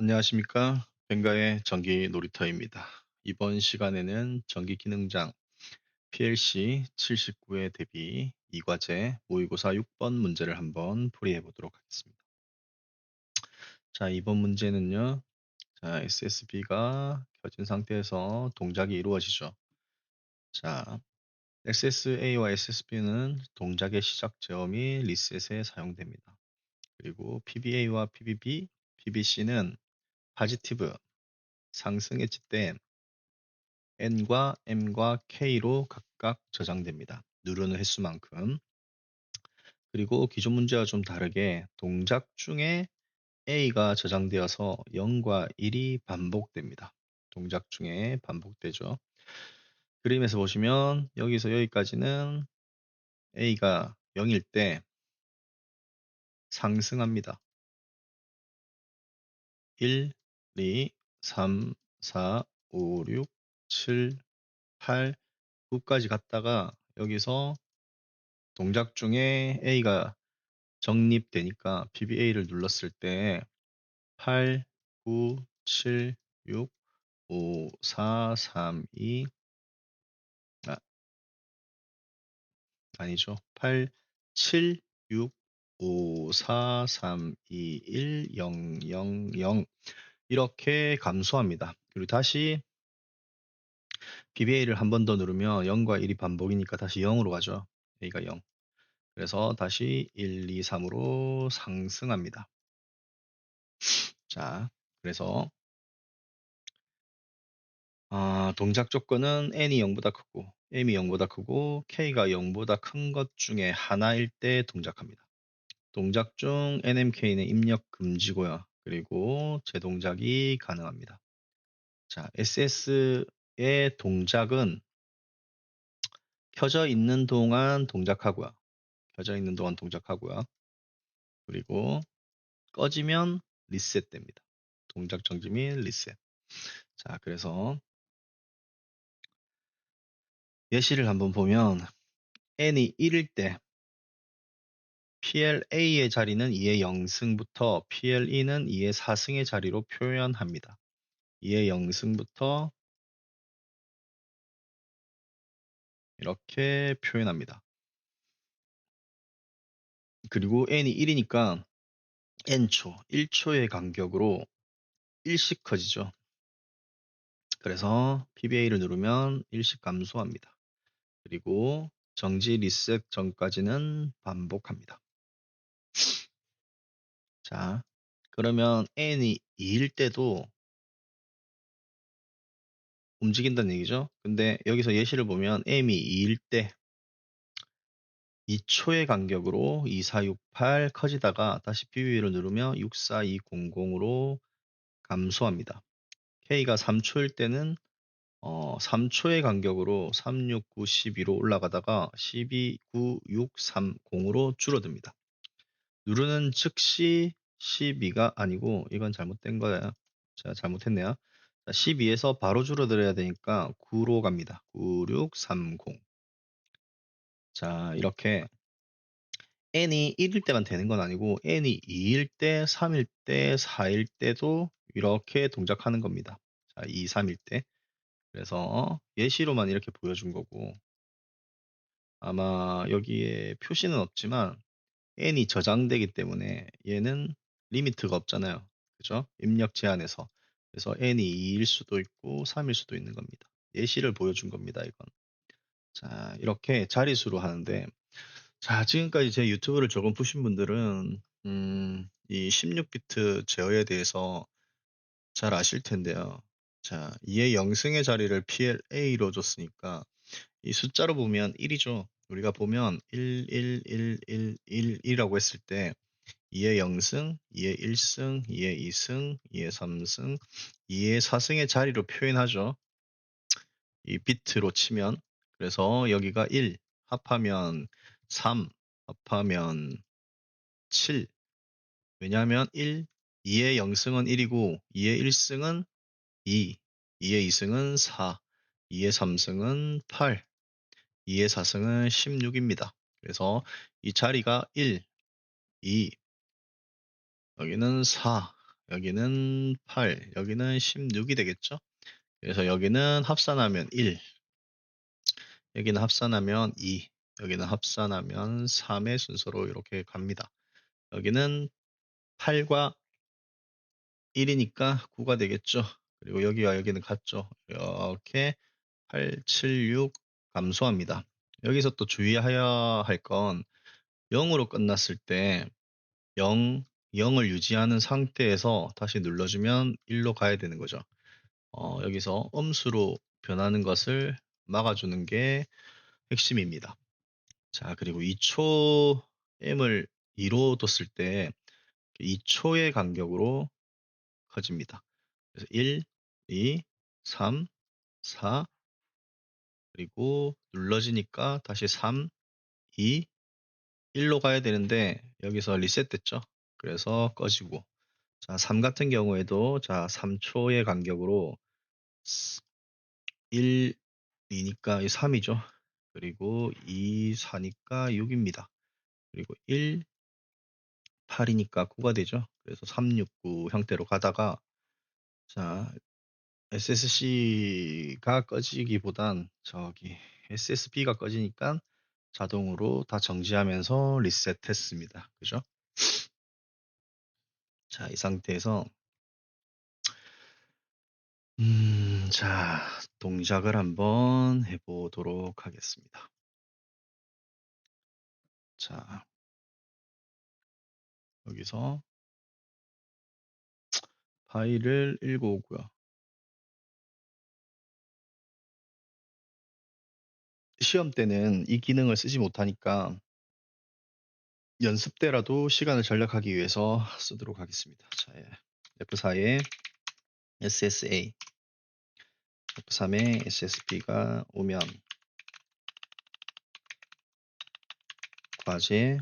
안녕하십니까. 뱅가의 전기 놀이터입니다. 이번 시간에는 전기 기능장 PLC 79의 대비 2과제 모의고사 6번 문제를 한번 풀이해 보도록 하겠습니다. 자, 이번 문제는요. 자, SSB가 켜진 상태에서 동작이 이루어지죠. 자, SSA와 SSB는 동작의 시작 제어 및 리셋에 사용됩니다. 그리고 PBA와 PBB, PBC는 파지티브 상승했을 때 n과 m과 k로 각각 저장됩니다. 누르는 횟수만큼. 그리고 기존 문제와 좀 다르게 동작 중에 a가 저장되어서 0과 1이 반복됩니다. 동작 중에 반복되죠. 그림에서 보시면 여기서 여기까지는 a가 0일 때 상승합니다. 1, 2, 3, 4, 5, 6, 7, 8, 9까지 갔다가 여기서 동작 중에 A가 정립되니까 PBA를 눌렀을 때 8, 9, 7, 6, 5, 4, 3, 2 아, 아니죠. 8, 7, 6, 5, 4, 3, 2, 1, 0, 0, 0 이렇게 감소합니다. 그리고 다시 BBA를 한 번 더 누르면 0과 1이 반복이니까 다시 0으로 가죠. A가 0. 그래서 다시 1, 2, 3으로 상승합니다. 자, 그래서 아, 동작 조건은 n이 0보다 크고 m이 0보다 크고 k가 0보다 큰 것 중에 하나일 때 동작합니다. 동작 중 NMK는 입력 금지고요. 그리고 재동작이 가능합니다. 자, SS의 동작은 켜져 있는 동안 동작하고요. 켜져 있는 동안 동작하고요. 그리고 꺼지면 리셋됩니다. 동작 정지 및 리셋. 자, 그래서 예시를 한번 보면 n이 1일 때 PLA의 자리는 2의 0승부터 PLE는 2의 4승의 자리로 표현합니다. 2의 0승부터 이렇게 표현합니다. 그리고 n이 1이니까 n초, 1초의 간격으로 1씩 커지죠. 그래서 PBA를 누르면 1씩 감소합니다. 그리고 정지 리셋 전까지는 반복합니다. 자, 그러면 n이 2일 때도 움직인다는 얘기죠. 근데 여기서 예시를 보면 m이 2일 때 2초의 간격으로 2468 커지다가 다시 PB를 누르면 64200으로 감소합니다. K가 3초일 때는 어, 3초의 간격으로 36912로 올라가다가 12930으로 줄어듭니다. 누르는 즉시 12가 아니고 이건 잘못된 거예요. 제가 잘못했네요. 12에서 바로 줄어들어야 되니까 9로 갑니다. 9630. 자, 이렇게 n이 1일 때만 되는 건 아니고 n이 2일 때, 3일 때, 4일 때도 이렇게 동작하는 겁니다. 자, 2, 3일 때. 그래서 예시로만 이렇게 보여준 거고 아마 여기에 표시는 없지만 n이 저장되기 때문에 얘는 리미트가 없잖아요. 그죠? 입력 제한에서. 그래서 n이 2일 수도 있고 3일 수도 있는 겁니다. 예시를 보여준 겁니다. 이건. 자, 이렇게 자릿수로 하는데 자, 지금까지 제 유튜브를 조금 보신 분들은 음, 이 16비트 제어에 대해서 잘 아실 텐데요. 자, 2의 0승의 자리를 PLA로 줬으니까 이 숫자로 보면 1이죠. 우리가 보면 1, 1, 1, 1, 1, 1이라고 했을 때 2의 0승, 2의 1승, 2의 2승, 2의 3승, 2의 4승의 자리로 표현하죠. 이 비트로 치면 그래서 여기가 1 합하면 3 합하면 7 왜냐하면 1, 2의 0승은 1이고 2의 1승은 2, 2의 2승은 4, 2의 3승은 8, 2의 4승은 16입니다. 그래서 이 자리가 1, 2, 여기는 4, 여기는 8, 여기는 16이 되겠죠? 그래서 여기는 합산하면 1, 여기는 합산하면 2, 여기는 합산하면 3의 순서로 이렇게 갑니다. 여기는 8과 1이니까 9가 되겠죠. 그리고 여기와 여기는 같죠. 이렇게 8, 7, 6 감소합니다. 여기서 또 주의해야 할 건 0으로 끝났을 때 0, 0을 유지하는 상태에서 다시 눌러주면 1로 가야 되는 거죠. 어, 여기서 음수로 변하는 것을 막아주는 게 핵심입니다. 자, 그리고 2초 M을 2로 뒀을 때 2초의 간격으로 커집니다. 그래서 1, 2, 3, 4, 그리고 눌러지니까 다시 3, 2, 1로 가야 되는데 여기서 리셋됐죠. 그래서 꺼지고 자, 3 같은 경우에도 자, 3초의 간격으로 1, 2니까 3이죠. 그리고 2, 4니까 6입니다. 그리고 1, 8이니까 9가 되죠. 그래서 3, 6, 9 형태로 가다가 자, SSC가 꺼지기보단 저기 SSB가 꺼지니까 자동으로 다 정지하면서 리셋했습니다. 그죠? 자, 이 상태에서 음, 자, 동작을 한번 해보도록 하겠습니다. 자, 여기서 파일을 읽어오고요. 시험 때는 이 기능을 쓰지 못하니까 연습 때라도 시간을 절약하기 위해서 쓰도록 하겠습니다. 자, F4에 SSA, F3에 SSB가 오면 과제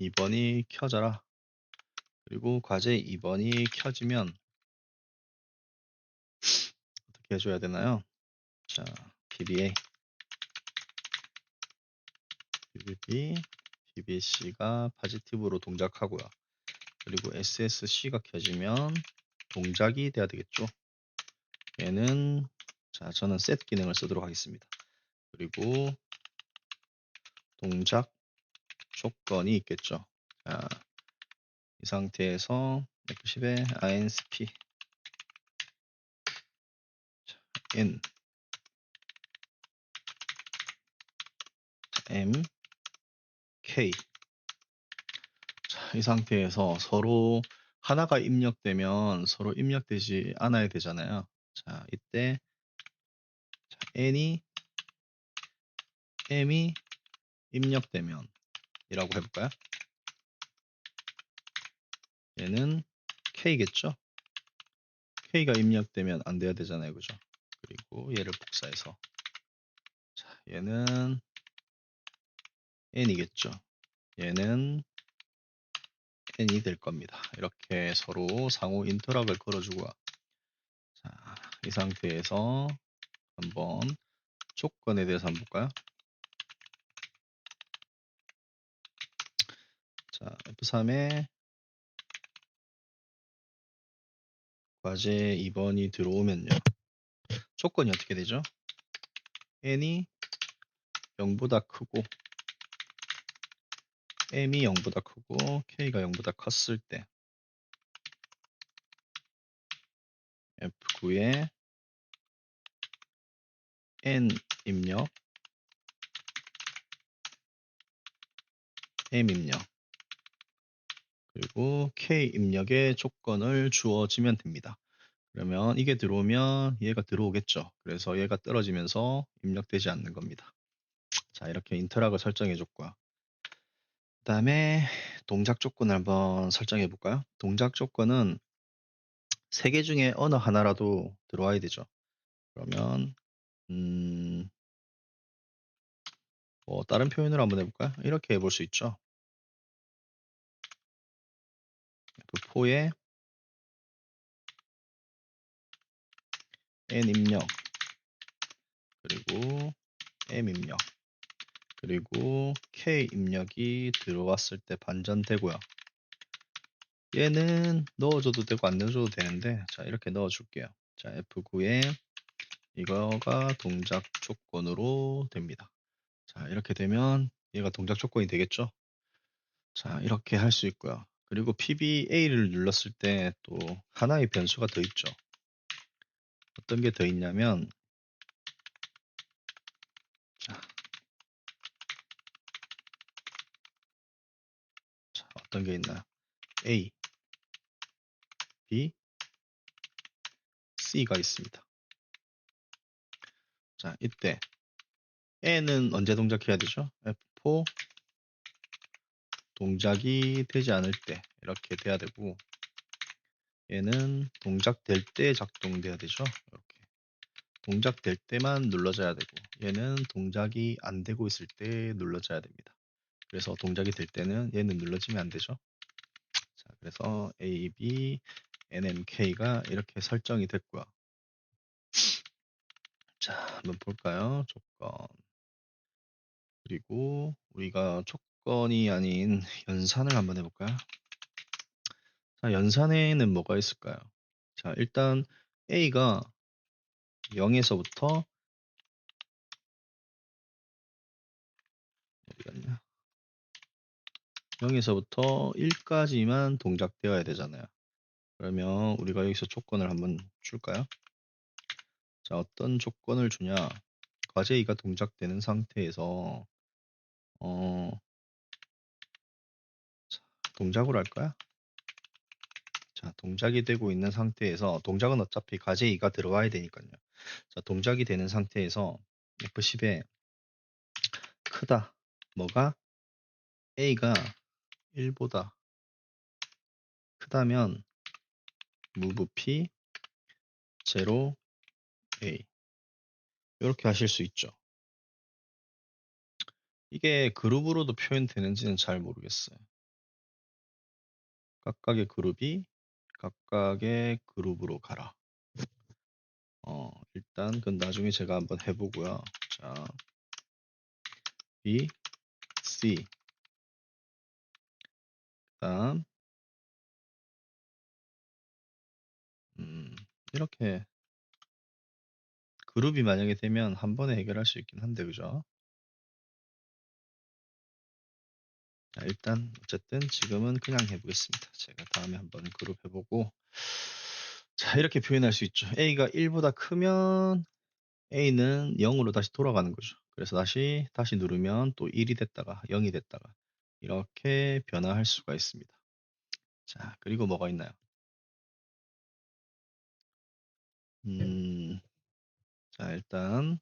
2번이 켜져라. 그리고 과제 2번이 켜지면 어떻게 해줘야 되나요? 자, PBA, PBB, PBC가 파지티브로 동작하고요. 그리고 SSC가 켜지면 동작이 돼야 되겠죠. 얘는 자 저는 set 기능을 쓰도록 하겠습니다. 그리고 동작 조건이 있겠죠. 자, 이 상태에서 F10에 INSP 자, N M K 자, 이 상태에서 서로 하나가 입력되면 서로 입력되지 않아야 되잖아요. 자, 이때 자, n이 m이 입력되면 이라고 해볼까요? 얘는 k겠죠? k가 입력되면 안 돼야 되잖아요. 그죠? 그리고 얘를 복사해서 자, 얘는 n이겠죠. 얘는 n이 될 겁니다. 이렇게 서로 상호 인터락을 걸어주고 자, 이 상태에서 한번 조건에 대해서 한번 볼까요? 자, F3에 과제 2번이 들어오면요. 조건이 어떻게 되죠? n이 0보다 크고 m이 0보다 크고 k가 0보다 컸을 때 F9에 n 입력 m 입력 그리고 k 입력의 조건을 주어지면 됩니다. 그러면 이게 들어오면 얘가 들어오겠죠. 그래서 얘가 떨어지면서 입력되지 않는 겁니다. 자 이렇게 인터락을 설정해 줬고요. 그 다음에 동작 조건을 한번 설정해 볼까요? 동작 조건은 세 개 중에 어느 하나라도 들어와야 되죠. 그러면 음, 뭐 다른 표현을 한번 해볼까요? 이렇게 해볼 수 있죠. F4에 n 입력 그리고 m 입력 그리고 k 입력이 들어왔을 때 반전되고요. 얘는 넣어줘도 되고 안 넣어줘도 되는데 자 이렇게 넣어줄게요. 자 F9에 이거가 동작 조건으로 됩니다. 자 이렇게 되면 얘가 동작 조건이 되겠죠. 자 이렇게 할 수 있고요. 그리고 PBA를 눌렀을 때 또 하나의 변수가 더 있죠. 어떤 게 더 있냐면 어떤 게 있나요? A, B, C가 있습니다. 자 이때 N은 언제 동작해야 되죠? F4 동작이 되지 않을 때 이렇게 돼야 되고 얘는 동작될 때 작동돼야 되죠. 이렇게 동작될 때만 눌러줘야 되고 얘는 동작이 안 되고 있을 때 눌러줘야 됩니다. 그래서 동작이 될 때는 얘는 눌러지면 안 되죠. 자, 그래서 A, B, NMK가 이렇게 설정이 됐고요. 자, 한번 볼까요? 조건. 그리고 우리가 조건이 아닌 연산을 한번 해볼까요? 자, 연산에는 뭐가 있을까요? 자, 일단 A가 0에서부터 어디 갔냐? 0에서부터 1까지만 동작되어야 되잖아요. 그러면 우리가 여기서 조건을 한번 줄까요? 자, 어떤 조건을 주냐? 과제 2가 동작되는 상태에서 어, 자, 동작으로 할까요? 자, 동작이 되고 있는 상태에서 동작은 어차피 과제 2가 들어와야 되니까요. 자, 동작이 되는 상태에서 F10에 크다. 뭐가? A가 1보다 크다면 move P 0 A 이렇게 하실 수 있죠. 이게 그룹으로도 표현되는지는 잘 모르겠어요. 각각의 그룹이 각각의 그룹으로 가라. 어, 일단 그건 나중에 제가 한번 해보고요. 자, B, C 그다음 음, 이렇게 그룹이 만약에 되면 한 번에 해결할 수 있긴 한데 그죠? 자, 일단 어쨌든 지금은 그냥 해보겠습니다. 제가 다음에 한번 그룹 해보고 자 이렇게 표현할 수 있죠. A가 1보다 크면 A는 0으로 다시 돌아가는 거죠. 그래서 다시 다시 누르면 또 1이 됐다가 0이 됐다가 이렇게 변화할 수가 있습니다. 자 그리고 뭐가 있나요? 음, 자 일단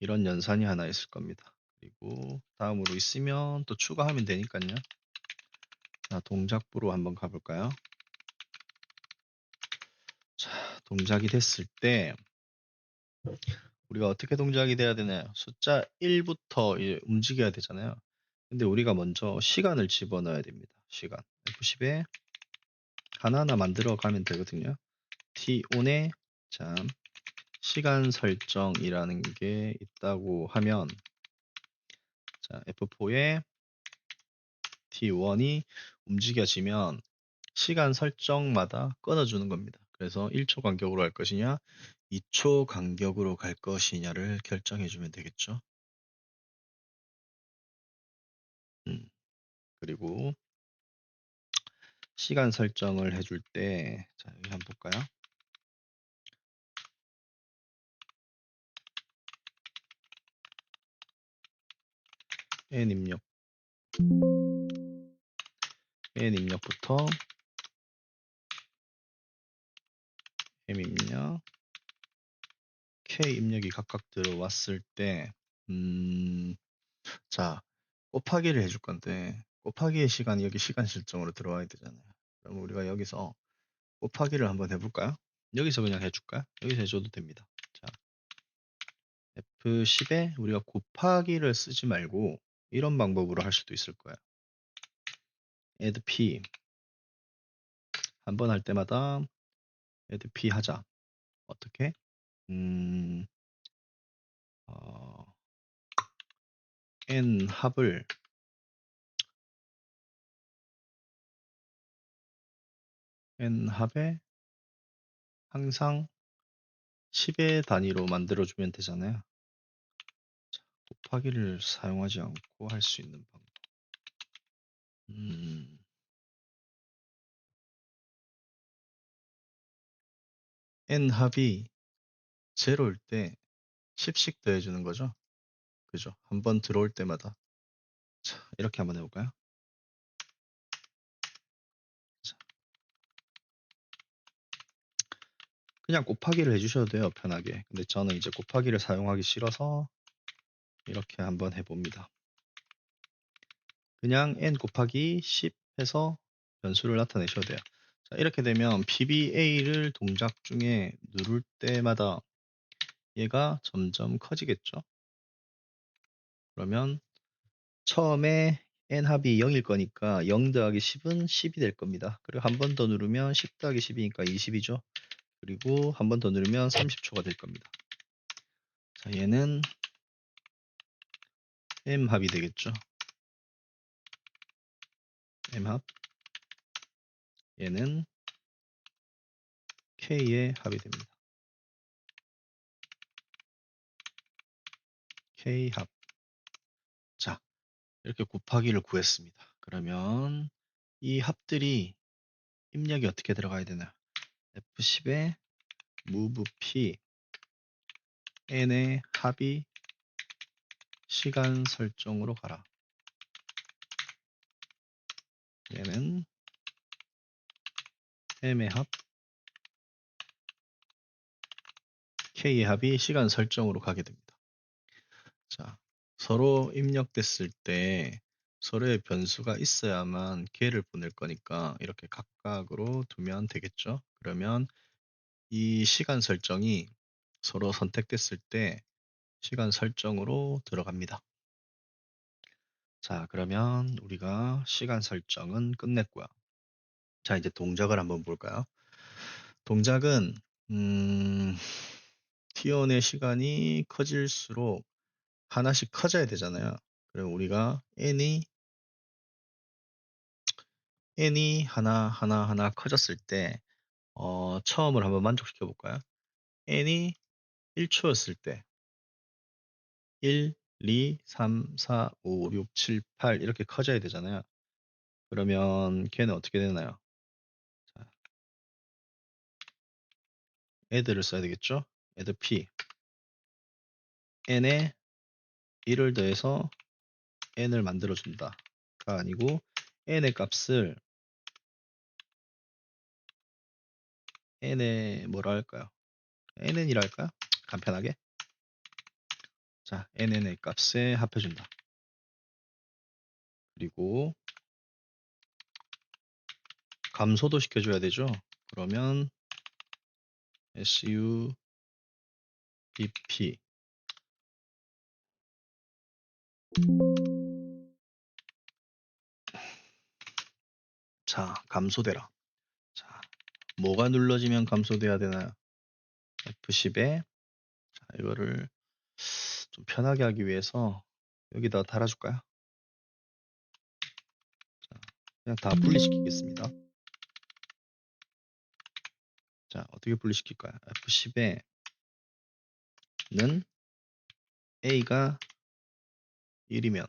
이런 연산이 하나 있을 겁니다. 그리고 다음으로 있으면 또 추가하면 되니까요. 자, 동작부로 한번 가볼까요? 자, 동작이 됐을 때 우리가 어떻게 동작이 돼야 되나요? 숫자 1부터 이제 움직여야 되잖아요. 근데 우리가 먼저 시간을 집어넣어야 됩니다. 시간. F10에 하나하나 만들어 가면 되거든요. T-ON에 참 시간 설정이라는 게 있다고 하면 자, F4에 T1이 움직여지면 시간 설정마다 끊어주는 겁니다. 그래서 1초 간격으로 할 것이냐, 2초 간격으로 갈 것이냐를 결정해 주면 되겠죠. 그리고 시간 설정을 해줄 때, 자, 여기 한번 볼까요? n 입력 n 입력부터 m 입력 k 입력이 각각 들어왔을 때 음, 자 곱하기를 해줄 건데 곱하기의 시간이 여기 시간 실정으로 들어와야 되잖아요. 그럼 우리가 여기서 곱하기를 한번 해볼까요? 여기서 그냥 해줄까요? 여기서 해줘도 됩니다. 자, F10에 우리가 곱하기를 쓰지 말고 이런 방법으로 할 수도 있을 거예요. add p 한 번 할 때마다 add p 하자. 어떻게? 음, 어, n 합을 n 합에 항상 10의 단위로 만들어주면 되잖아요. 자, 곱하기를 사용하지 않고 할 수 있는 방법. 음, n 합이 제로일 때 10씩 더해주는 거죠. 그죠? 한번 들어올 때마다. 자, 이렇게 한번 해볼까요? 그냥 곱하기를 해주셔도 돼요, 편하게. 근데 저는 이제 곱하기를 사용하기 싫어서 이렇게 한번 해봅니다. 그냥 n 곱하기 10 해서 변수를 나타내셔도 돼요. 자, 이렇게 되면 PBA를 동작 중에 누를 때마다 얘가 점점 커지겠죠. 그러면 처음에 n 합이 0일 거니까 0 더하기 10은 10이 될 겁니다. 그리고 한 번 더 누르면 10 더하기 10이니까 20이죠. 그리고 한 번 더 누르면 30초가 될 겁니다. 자, 얘는 m 합이 되겠죠. m 합 얘는 k의 합이 됩니다. k 합. 자, 이렇게 곱하기를 구했습니다. 그러면 이 합들이 입력이 어떻게 들어가야 되나? F10에 move p n의 합이 시간 설정으로 가라. 얘는 m의 합 k의 합이 시간 설정으로 가게 됩니다. 자, 서로 입력됐을 때 서로의 변수가 있어야만 개를 보낼 거니까 이렇게 각각으로 두면 되겠죠. 그러면 이 시간 설정이 서로 선택됐을 때 시간 설정으로 들어갑니다. 자, 그러면 우리가 시간 설정은 끝냈고요. 자, 이제 동작을 한번 볼까요? 동작은 음, T1의 시간이 커질수록 하나씩 커져야 되잖아요. 그럼 우리가 n이 n이 하나 하나 하나 커졌을 때 어, 처음을 한번 만족시켜 볼까요? n이 1초였을 때 1, 2, 3, 4, 5, 6, 7, 8 이렇게 커져야 되잖아요. 그러면 걔는 어떻게 되나요? 자, 애들을 써야 되겠죠? 애들 p n에 1을 더해서 n을 만들어준다가 아니고 n의 값을 n의 뭐라 할까요? nn이라 할까요? 간편하게? 자 nn의 값에 합해준다. 그리고 감소도 시켜줘야 되죠? 그러면 su bp 자 감소되라. 자 뭐가 눌러지면 감소돼야 되나요 F10에? 자 이거를 좀 편하게 하기 위해서 여기다 달아줄까요? 자, 그냥 다 분리시키겠습니다. 자 어떻게 분리시킬까요? F10에 는 A가 1이면.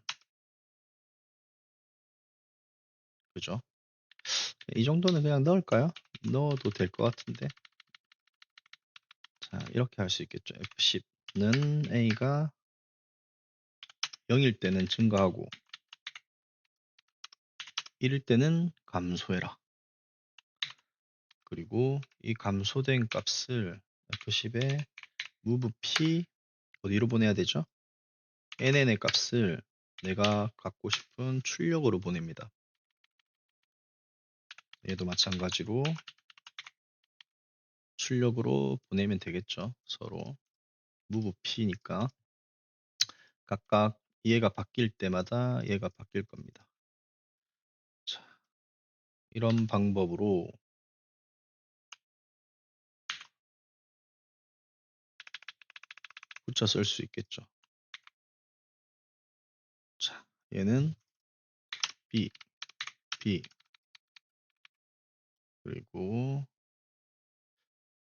그죠? 이 정도는 그냥 넣을까요? 넣어도 될 것 같은데 자 이렇게 할 수 있겠죠 F10는 A가 0일 때는 증가하고 1일 때는 감소해라 그리고 이 감소된 값을 F10에 move p 어디로 보내야 되죠? nn의 값을 내가 갖고 싶은 출력으로 보냅니다. 얘도 마찬가지로 출력으로 보내면 되겠죠. 서로 move p니까 각각 얘가 바뀔 때마다 얘가 바뀔 겁니다. 자, 이런 방법으로 붙여 쓸 수 있겠죠. 자, 얘는 B, B, 그리고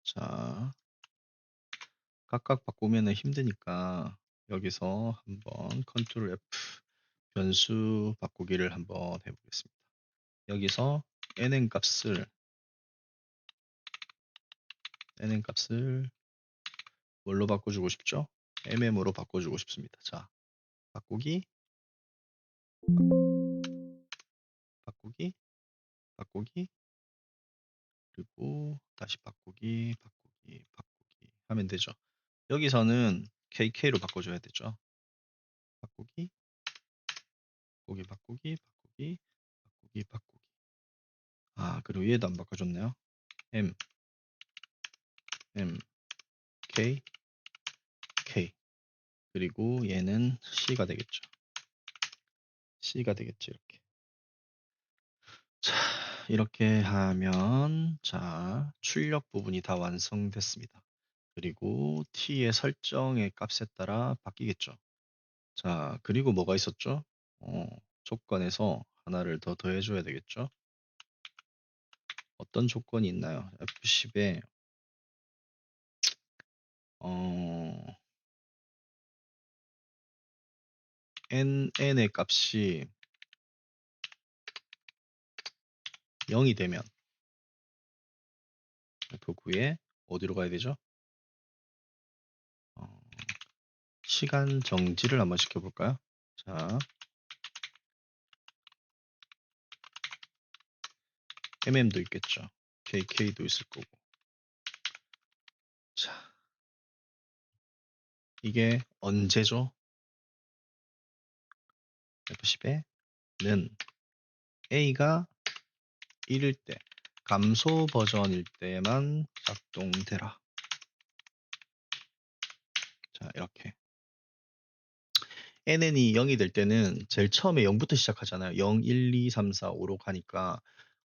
자 각각 바꾸면 힘드니까 여기서 한번 컨트롤 F 변수 바꾸기를 한번 해보겠습니다. 여기서 nn 값을 nn 값을 뭘로 바꿔주고 싶죠? mm으로 바꿔주고 싶습니다. 자, 바꾸기, 바꾸기, 바꾸기, 그리고 다시 바꾸기, 바꾸기, 바꾸기 하면 되죠. 여기서는 KK로 바꿔줘야 되죠. 바꾸기, 바꾸기, 바꾸기, 바꾸기, 바꾸기, 바꾸기. 아, 그리고 얘도 안 바꿔줬네요. M, M, K, K. 그리고 얘는 C가 되겠죠. C가 되겠죠, 이렇게. 자, 이렇게 하면, 자, 출력 부분이 다 완성됐습니다. 그리고 t의 설정의 값에 따라 바뀌겠죠. 자, 그리고 뭐가 있었죠? 어, 조건에서 하나를 더 더해줘야 되겠죠. 어떤 조건이 있나요? F10에 어, n, n의 값이 0이 되면 F9에 어디로 가야 되죠? 어, 시간 정지를 한번 시켜볼까요? 자, mm도 있겠죠. kk도 있을 거고. 자, 이게 언제죠? F10에는 a가 1일 때, 감소 버전일 때만 작동되라. 자, 이렇게. nn이 0이 될 때는 제일 처음에 0부터 시작하잖아요. 0, 1, 2, 3, 4, 5로 가니까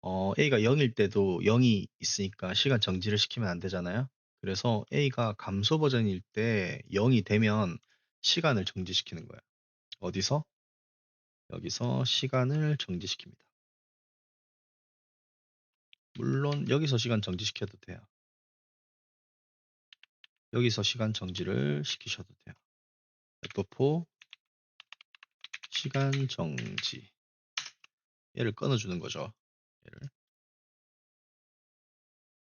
어, a가 0일 때도 0이 있으니까 시간 정지를 시키면 안 되잖아요. 그래서 a가 감소 버전일 때 0이 되면 시간을 정지시키는 거예요. 어디서? 여기서 시간을 정지시킵니다. 물론 여기서 시간 정지시켜도 돼요. 여기서 시간 정지를 시키셔도 돼요. F4 시간 정지 얘를 끊어주는 거죠. 얘를.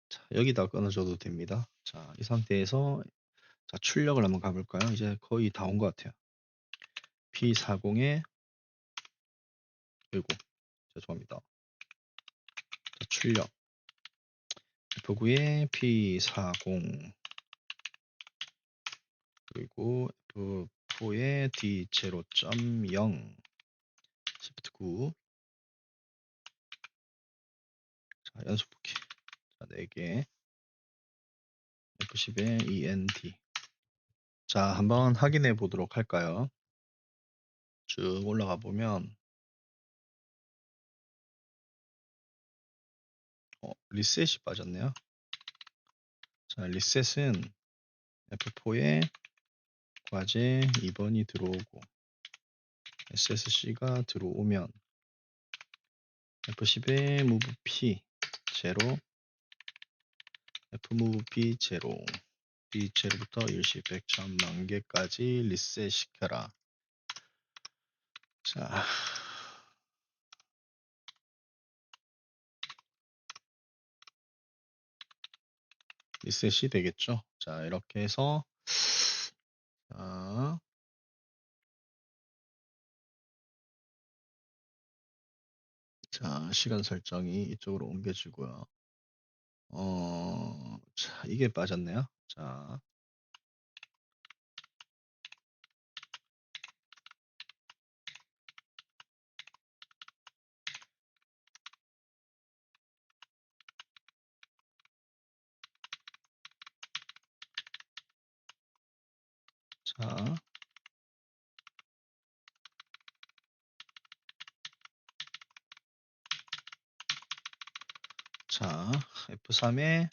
자, 여기다 끊어줘도 됩니다. 자, 이 상태에서 자, 출력을 한번 가볼까요? 이제 거의 다 온 것 같아요. P40에 그리고 죄송합니다. 자, 출력. F9에 P40. 그리고 F4에 D0.0 Shift 9 자, 연속부키 자, 4개. F10에 ENT 자, 한번 확인해 보도록 할까요? 쭉 올라가 보면 어, 리셋이 빠졌네요. 자, 리셋은 F4에 과제 2번이 들어오고 SSC가 들어오면 F10에 move P 제로 F move P 제로 B 제로부터 일시 100, 1000, 만개까지 리셋 시켜라. 자, 리셋이 되겠죠. 자, 이렇게 해서 자, 자, 시간 설정이 이쪽으로 옮겨지고요. 어, 자, 이게 빠졌네요. 자, 자, 자, F3에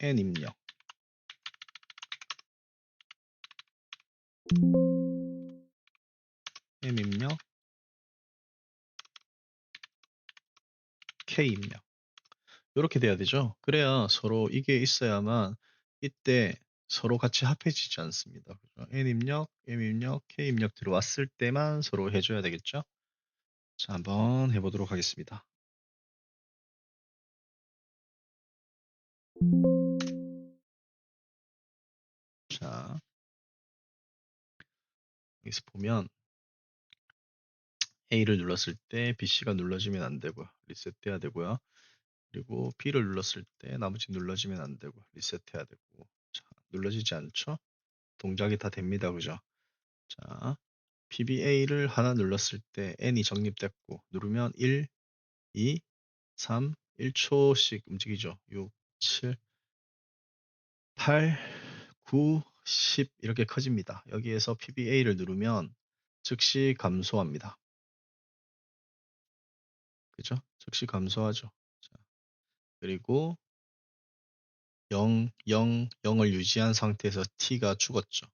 N 입력. M 입력. K 입력. 이렇게 돼야 되죠. 그래야 서로 이게 있어야만 이때 서로 같이 합해지지 않습니다. 그죠? N 입력, M 입력, K 입력 들어왔을 때만 서로 해줘야 되겠죠. 자, 한번 해보도록 하겠습니다. 자, 여기서 보면 A를 눌렀을 때 BC가 눌러지면 안 되고요. 리셋돼야 되고요. 그리고 B를 눌렀을 때 나머지 눌러지면 안 되고 리셋해야 되고 자, 눌러지지 않죠? 동작이 다 됩니다. 그죠? 자, PBA를 하나 눌렀을 때 N이 적립됐고 누르면 1, 2, 3, 1초씩 움직이죠. 6, 7, 8, 9, 10 이렇게 커집니다. 여기에서 PBA를 누르면 즉시 감소합니다. 그죠? 즉시 감소하죠. 자, 그리고 0, 0, 0을 유지한 상태에서 T가 죽었죠.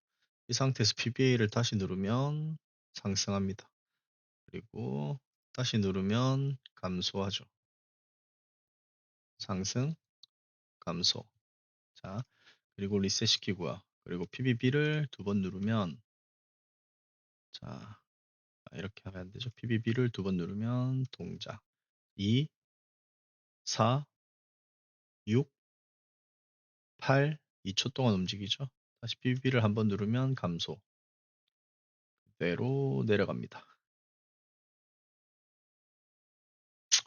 이 상태에서 PBA를 다시 누르면 상승합니다. 그리고 다시 누르면 감소하죠. 상승, 감소. 자, 그리고 리셋 시키고요. 그리고 PBB를 두 번 누르면 자, 이렇게 하면 안 되죠. PBB를 두 번 누르면 동작. 2, 4, 6, 8, 2초 동안 움직이죠. 다시 PBB를 한번 누르면 감소. 그대로 내려갑니다.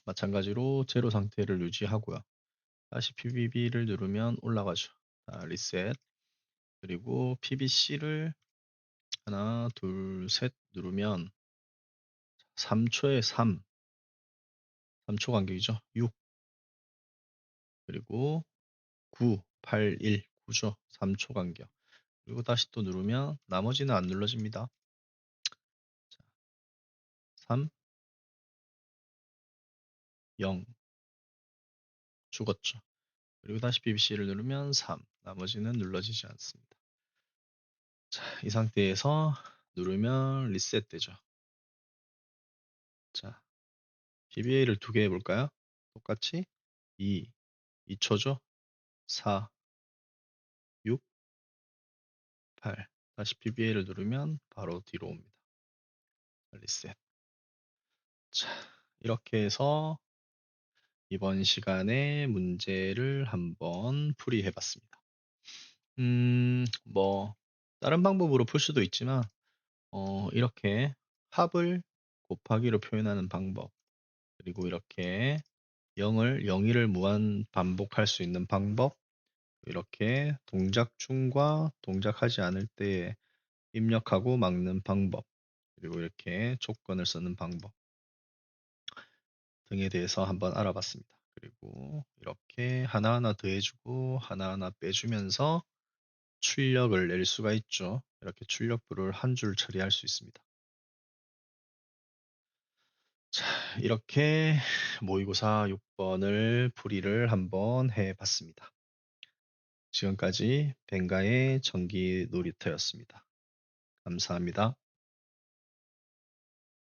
마찬가지로 제로 상태를 유지하고요. 다시 PBB를 누르면 올라가죠. 자, 리셋. 그리고 PBC를 하나, 둘, 셋 누르면 3초에 3. 3초 간격이죠. 6. 그리고 9, 8, 1. 9죠. 3초 간격. 그리고 다시 또 누르면 나머지는 안 눌러집니다. 자, 3, 0. 죽었죠. 그리고 다시 BBC를 누르면 3. 나머지는 눌러지지 않습니다. 자, 이 상태에서 누르면 리셋 되죠. 자, PBA를 두 개 해볼까요? 똑같이 2, 2초죠. 4, 6, 8. 다시 PBA를 누르면 바로 뒤로 옵니다. 리셋. 자, 이렇게 해서 이번 시간에 문제를 한번 풀이해 봤습니다. 음, 뭐, 다른 방법으로 풀 수도 있지만, 어, 이렇게 합을 곱하기로 표현하는 방법, 그리고 이렇게 0을, 0일을 무한 반복할 수 있는 방법, 이렇게 동작 중과 동작하지 않을 때 입력하고 막는 방법, 그리고 이렇게 조건을 쓰는 방법 등에 대해서 한번 알아봤습니다. 그리고 이렇게 하나하나 더해주고 하나하나 빼주면서 출력을 낼 수가 있죠. 이렇게 출력부를 한 줄 처리할 수 있습니다. 자, 이렇게 모의고사 6번을 풀이를 한번 해봤습니다. 지금까지 벵가의 전기 놀이터였습니다. 감사합니다.